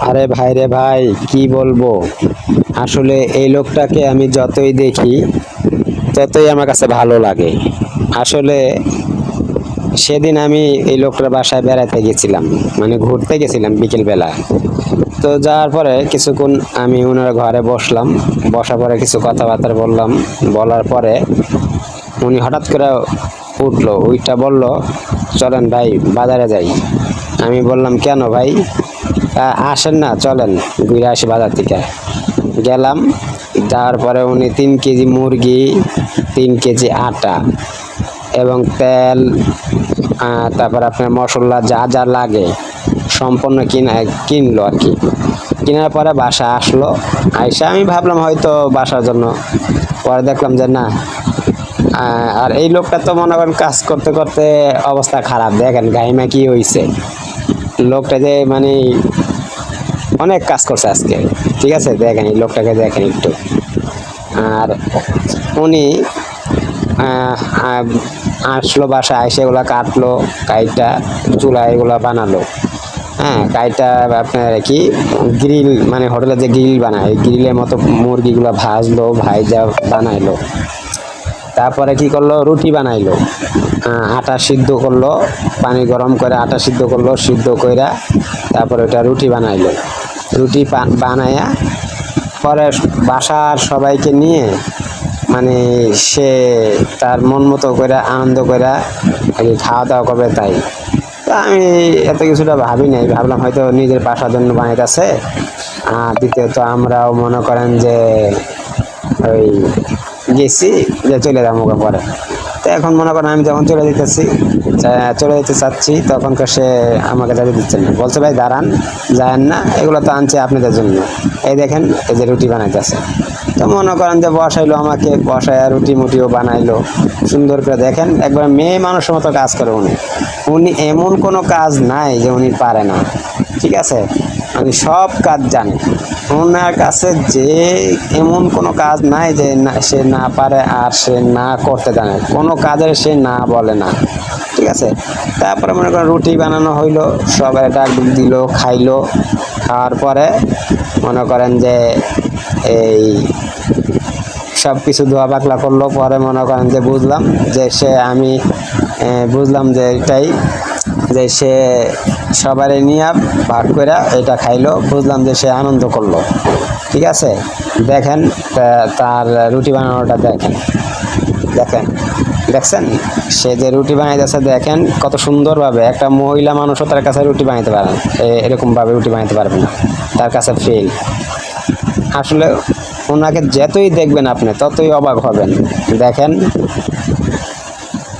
আরে ভাই রে ভাই, কি বলব? আসলে এই লোকটাকে আমি যতই দেখি, ততই আমার কাছে ভালো লাগে। আসলে সেদিন আমি এই লোকটার বাসায় বেড়াতে গেছিলাম মানে ঘুরতে গেছিলাম বিকেলবেলা। তো যাওয়ার পরে কিছুক্ষণ আমি ওনার ঘরে বসলাম, বসার পরে কিছু কথাবার্তা বললাম। বলার পরে উনি হঠাৎ করে উঠল ওইটা বলল, চলেন ভাই, বাজারে যাই। আমি বললাম, কেন ভাই? "আ- আসেন না, চলেন ঘুরে আসি বাজার থেকে। গেলাম, যাওয়ার পরে উনি তিন কেজি মুরগি, তিন কেজি আটা এবং তেল তারপর আপনার মশলা যা যা লাগে সম্পূর্ণ কিনা, কিনলো আর কি। কেনার পরে বাসা আসলো, আইসা আমি ভাবলাম হয়তো বাসার জন্য। পরে দেখলাম যে না আর এই লোকটা তো মনে করেন কাজ করতে করতে অবস্থা খারাপ। দেখেন গাইমা কি হয়েছে লোকটা যে মানে অনেক কাজ করছে আজকে। ঠিক আছে? দেখেন লোকটাকে দেখেন একটু। আর উনি আসলো বাসা এসে এগুলো কাটলো, কাইটা, চুলা এগুলো বানালো। হ্যাঁ কাইটা আপনার কি, গ্রিল মানে হোটেলে যে গ্রিল বানায় গ্রিলের মতো মুরগিগুলো ভাজলো, ভাইজা বানাইলো। তারপরে কি করল? রুটি বানাইলো। আটা সিদ্ধ করল, পানি গরম করে আটা সিদ্ধ করল, সিদ্ধ কইরা তারপরে ওটা রুটি বানাইলো। রুটি বানায়া পরে বাসার সবাইকে নিয়ে মানে সে তার মন মতো করে আনন্দ করে আর খাওয়া দাওয়া করবে তাই। আমি এত কিছুটা ভাবি নাই, ভাবলাম হয়তো নিজের বাসার জন্য বানাইতেছে। আর দ্বিতীয়ত আমরাও মনে করেন যে ওই গেছি, যে চলে যাব ওকে পরে। তো এখন মনে করেন আমি যখন চলে যেতেছি চলে যেতে চাচ্ছি, তখনকার সে আমাকে যাবে দিচ্ছেন না। বলছে, ভাই, দাঁড়ান, যায়েন না, এগুলো তো আনছে আপনাদের জন্য। এই দেখেন, এই যে রুটি বানাইতেছে। তো মনে করেন যে বসাইলো আমাকে বসায় রুটি মুটিও বানাইলো। সুন্দর করে দেখেন, একবার মেয়ে মানুষের মতো কাজ করে উনি। উনি এমন কোনো কাজ নাই যে উনি পারে না। ঠিক আছে? আমি সব কাজ জানি। ওনার কাছে যে এমন কোনো কাজ নাই যে না, সে না পারে আর সে না করতে জানে। কোনো কাজের সে না বলে না। ঠিক আছে? তারপরে মনে করেন রুটি বানানো হইল, সবাই ডাক দিল, খাইলো। খাওয়ার পরে মনে করেন যে এই সব কিছু ধোয়া পাকলা করল, পরে মনে করেন যে বুঝলাম যে সে আমি বুঝলাম যে এটাই, যে সে সবারই নিয়ে ভাগ করে এটা খাইলো, বুঝলাম যে সে আনন্দ করল। ঠিক আছে? দেখেন তার রুটি বানানোটা দেখেন। দেখেন, দেখছেন? সে যে রুটি বানাইতেছে, দেখেন কত সুন্দরভাবে একটা মহিলা মানুষও তার কাছে রুটি বানাইতে পারে না। এরকমভাবে রুটি বানাইতে পারবে না। তার কাছে ফেল আসলে ওনাকে যতই দেখবেন আপনি, ততই অবাক হবেন। দেখেন,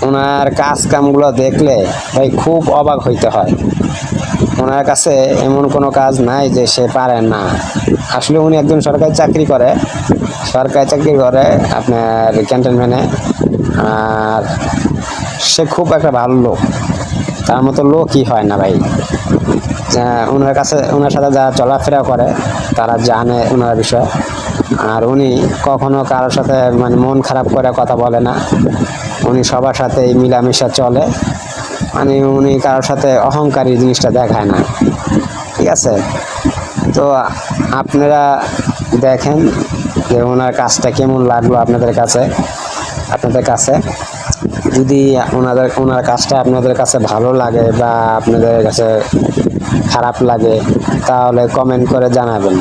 ওনার কাজ কামগুলো দেখলে ভাই খুব অবাক হইতে হয়। ওনার কাছে এমন কোনো কাজ নাই যে সে পারে না। আসলে উনি একজন সরকারি চাকরি করে। সরকারি চাকরি করে আপনার ক্যান্টনমেন্টে। আর সে খুব একটা ভালো লোক। তার মতো লোকই হয় না ভাই। ওনার কাছে, ওনার সাথে যারা চলাফেরা করে, তারা জানে ওনার বিষয়। আর উনি কখনো কারোর সাথে মানে মন খারাপ করে কথা বলে না। উনি সবার সাথে মিলামিশা চলে। মানে উনি কারোর সাথে অহংকারী জিনিসটা দেখায় না। ঠিক আছে? তো আপনারা দেখেন যে ওনার কাজটা কেমন লাগল আপনাদের কাছে আপনাদের কাছে। যদি ওনাদের, ওনার কাজটা আপনাদের কাছে ভালো লাগে বা আপনাদের কাছে খারাপ লাগে, তাহলে কমেন্ট করে জানাবেন।